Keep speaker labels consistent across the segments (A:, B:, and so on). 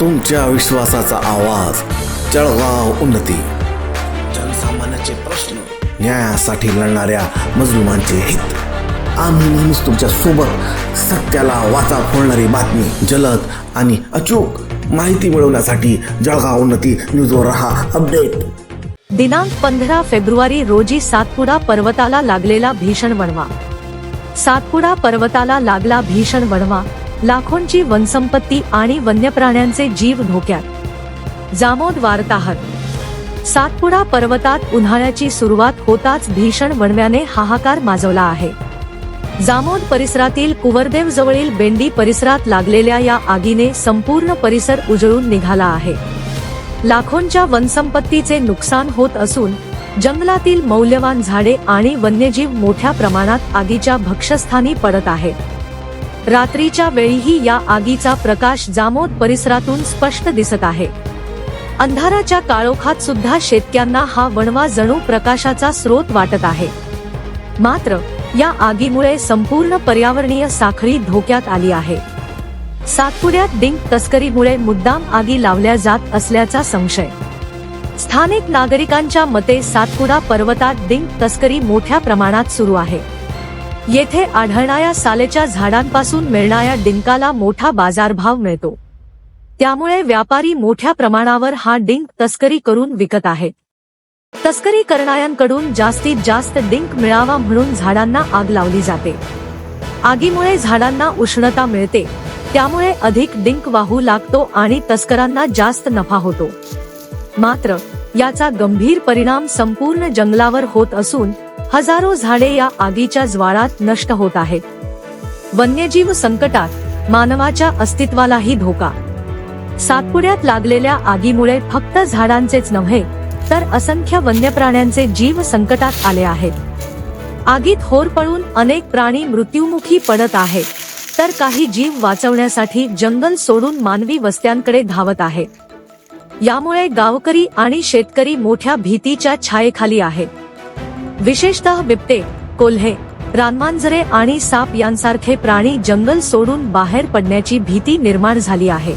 A: तुमच्या विश्वासाचा आवाज. जळगाव उन्नती. जनसामान्याचे प्रश्न न्यायासाठी लढणाऱ्या मजलुमांचे हित. आम्ही नेहमीच तुमच्यासोबत सत्याला वाचा फोडणारी बातमी जलद आणि अचूक माहिती मिळवण्यासाठी जळगाव उन्नती न्यूजवर रहा. अपडेट.
B: दिनांक पंधरा फेब्रुवारी रोजी सातपुडा पर्वताला लागलेला भीषण वणवा. सातपुडा पर्वताला लागला भीषण वणवा. लाखोंची वनसंपत्ती आणि वन्यप्राण्यांचे जीव धोक्यात. जामोद वार्ताहर. सातपुडा पर्वतात उन्हाळ्याची सुरुवात होताच भीषण वणव्याने हाहाकार माजवला आहे. जामोद परिसरातील कुवरदेव जवळील बेंडी परिसरात लागलेल्या या आगीने संपूर्ण परिसर उजळून निघाला आहे. लाखोंच्या वनसंपत्तीचे नुकसान होत असून जंगलातील मौल्यवान झाडे आणि वन्यजीव मोठ्या प्रमाणात आगीच्या भक्षस्थानी पडत आहेत. रात्रीच्या वेळीही या आगीचा प्रकाश जामोद परिसरातून स्पष्ट दिसत आहे. अंधाराच्या काळोखात सुद्धा शेतक्यांना हा वणवा जणू प्रकाशाचा स्रोत वाटत आहे. मात्र या आगीमुळे संपूर्ण पर्यावरणीय साखळी धोक्यात आली आहे. सातपुड्यात डिंक तस्करीमुळे मुद्दाम आगी लावल्या जात असल्याचा संशय. स्थानिक नागरिकांच्या मते सातपुडा पर्वतात डिंक तस्करी मोठ्या प्रमाणात सुरू आहे. येथे आढळणाऱ्या सालेच्या झाडांपासून मिळणाऱ्या डिंकाला मोठा बाजारभाव मिळतो. त्यामुळे व्यापारी मोठ्या प्रमाणावर हा डिंक तस्करी करून विकत आहेत. तस्करी करणाऱ्यांकडून जास्तीत जास्त डिंक मिळावा म्हणून झाडांना आग लावली जाते. आगीमुळे झाडांना उष्णता मिळते. त्यामुळे अधिक डिंक वाहू लागतो आणि तस्करांना जास्त नफा होतो. मात्र याचा गंभीर परिणाम संपूर्ण जंगलावर होत असून हजारो झाडे या आगीच्या ज्वाळात नष्ट होत आहेत. वन्यजीव संकटात मानवाच्या अस्तित्वालाही धोका. सातपुड्यात लागलेल्या आगीमुळे फक्त झाडांचेच नव्हे तर असंख्य वन्यप्राण्यांचे जीव संकटात आले आहेत. आगीत होरपळून अनेक प्राणी मृत्युमुखी पडत आहेत तर काही जीव वाचवण्यासाठी जंगल सोडून मानवी वस्त्यांकडे धावत आहे यामुळे गावकरी आणि शेतकरी मोठ्या भीतीच्या छायेखाली आहेत. विशेषतः बिबटे कोल्हे रानमांजरे आणि साप यांसारखे प्राणी जंगल सोडून बाहेर पडण्याची भीती निर्माण झाली आहे.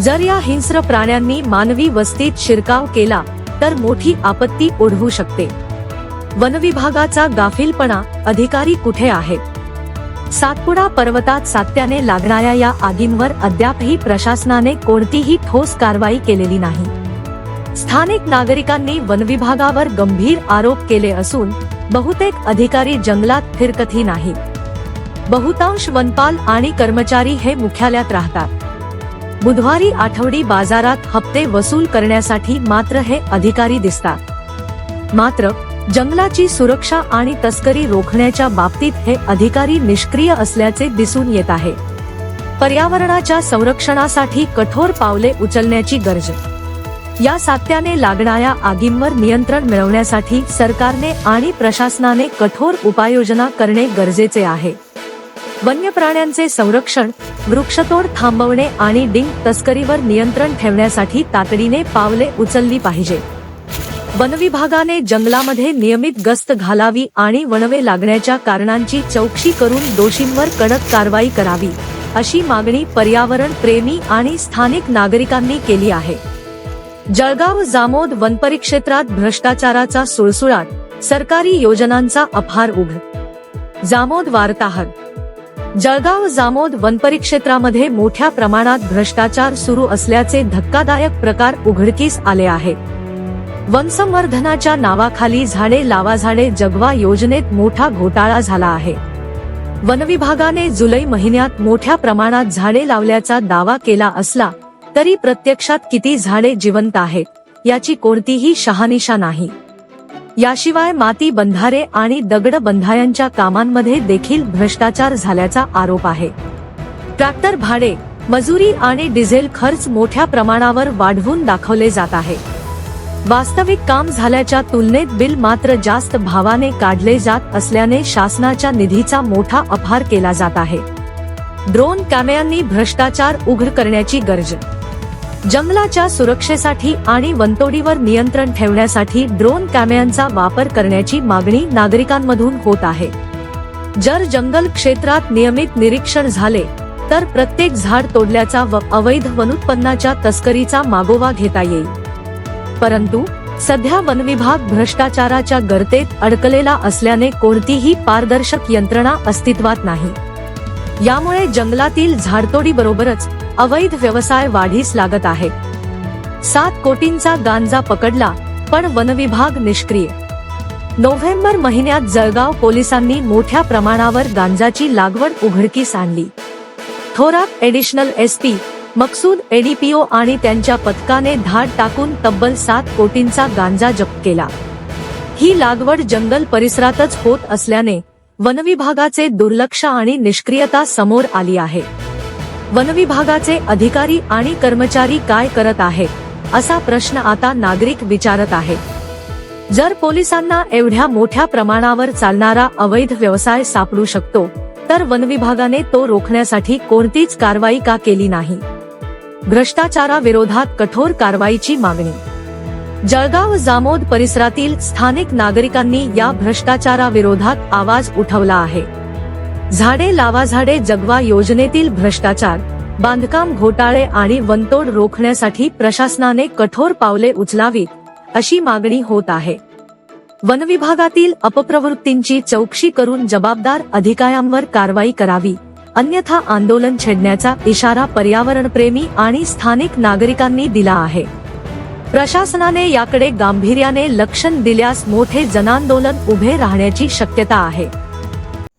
B: जर या हिंस्र प्राण्यांनी मानवी वस्तीत शिरकाव केला तर मोठी आपत्ती ओढवू शकते. वनविभागाचा गाफीलपणा अधिकारी कुठे आहेत सातपुडा पर्वतात सात्याने लागणाऱ्या या आगींवर अद्यापही प्रशासनाने कोणतीही ठोस कारवाई केलेली नाही. स्थानिक नागरिकांनी वनविभागावर गंभीर आरोप केले असून बहुतेक अधिकारी जंगलात फिरकतही नाहीत. बहुतांश वनपाल आणि कर्मचारी हे मुख्यालयात राहतात. बुधवारी आठवडी बाजारात हप्ते वसूल करण्यासाठी मात्र हे अधिकारी दिसतात. मात्र जंगलाची सुरक्षा आणि तस्करी रोखण्याच्या बाबतीत हे अधिकारी निष्क्रिय असल्याचे दिसून येत आहे. पर्यावरणाच्या संरक्षणासाठी कठोर पावले उचलण्याची गरज या सात्याने लागणाऱ्या आगींवर नियंत्रण मिळवण्यासाठी सरकारने आणि प्रशासनाने कठोर उपाययोजना करणे गरजेचे आहे. वन्य प्राण्यांचे संरक्षण वृक्षतोड थांबवणे आणि डिंग तस्करीवर नियंत्रण ठेवण्यासाठी तातडीने पावले उचलली पाहिजे. वनविभागाने जंगलामध्ये नियमित गस्त घालावी आणि वणवे लागण्याच्या कारणांची चौकशी करून दोषींवर कडक कारवाई करावी अशी मागणी पर्यावरण प्रेमी आणि स्थानिक नागरिकांनी केली आहे. जळगाव जामोद वनपरिक्षेत्रात भ्रष्टाचाराचा सुळसुळाट सरकारी योजनांचा अफार उघड जामोद वार्ताहर. जळगाव जामोद वनपरिक्षेत्रामध्ये मोठ्या प्रमाणात भ्रष्टाचार सुरू असल्याचे धक्कादायक प्रकार उघडकीस आले आहेत. वनसंवर्धनाच्या नावाखाली झाडे लावा झाडे जगवा योजनेत मोठा घोटाळा झाला आहे. वनविभागाने जुलै महिन्यात मोठ्या प्रमाणात झाडे लावल्याचा दावा केला असला तरी प्रत्यक्षात किती झाडे जिवंत आहेत याची कोणतीही शहानिशा नाही. याशिवाय माती बंधारे आणि दगड बंधाऱ्यांच्या कामांमध्ये देखील भ्रष्टाचार झाल्याचा आरोप आहे. ट्रॅक्टर भाडे मजुरी आणि डिझेल खर्च मोठ्या प्रमाणावर वाढवून दाखवले जात आहे. वास्तविक काम झाल्याच्या तुलनेत बिल मात्र जास्त भावाने काढले जात असल्याने शासनाच्या निधीचा मोठा अपहार केला जात आहे. ड्रोन कॅमेऱ्यांनी भ्रष्टाचार उघड करण्याची गरज जंगलाच्या सुरक्षेसाठी आणि वनतोडीवर नियंत्रण ठेवण्यासाठी ड्रोन कॅमेऱ्यांचा वापर करण्याची मागणी नागरिकांमधून होत आहे. जर जंगल क्षेत्रात नियमित निरीक्षण झाले तर प्रत्येक झाड तोडल्याचा व अवैध वनुत्पन्नाच्या तस्करीचा मागोवा घेता येईल. परंतु सध्या वनविभाग भ्रष्टाचाराच्या गर्तेत अडकलेला असल्याने कोणतीही पारदर्शक यंत्रणा अस्तित्वात नाही. यामुळे जंगलातील झाडतोडीबरोबरच अवैध व्यवसाय वाढीस लागत आहे. सात कोटींचा गांजा पकडला पण वनविभाग निष्क्रिय. नोव्हेंबर महिन्यात जळगाव पोलिसांनी मोठ्या प्रमाणावर गांजाची लागवड उघडकीस आणली. Thorat additional SP Maqsood ADPO आणि त्यांच्या पथकाने धाड टाकून तब्बल सात कोटींचा गांजा जप्त केला. ही लागवड जंगल परिसरातच होत असल्याने वनविभागाचे दुर्लक्ष आणि निष्क्रियता समोर आली आहे. वनविभागाचे अधिकारी आणि कर्मचारी काय करत आहेत असा प्रश्न आता नागरिक विचारत आहेत जर पोलिसांना एवढ्या मोठ्या प्रमाणावर चालणारा अवैध व्यवसाय सापडू शकतो तर वनविभागाने तो रोखण्यासाठी कोणतीच कारवाई का केली नाही? भ्रष्टाचाराविरोधात कठोर कारवाईची मागणी. जळगाव जामोद परिसरातील स्थानिक नागरिकांनी या भ्रष्टाचाराविरोधात आवाज उठवला आहे. झाडे लावा झाडे जगवा योजनेतील भ्रष्टाचार बांधकाम घोटाळे आणि वनतोड रोखण्यासाठी प्रशासनाने कठोर पावले उचलावीत अशी मागणी होत आहे. वनविभागातील अपप्रवृत्तींची चौकशी करून जबाबदार अधिकाऱ्यांवर कारवाई करावी अन्यथा आंदोलन छेडण्याचा इशारा पर्यावरणप्रेमी आणि स्थानिक नागरिकांनी दिला आहे. प्रशासनाने याकडे गांभीर्याने लक्ष दिल्यास मोठे जनांदोलन उभे राहण्याची शक्यता आहे.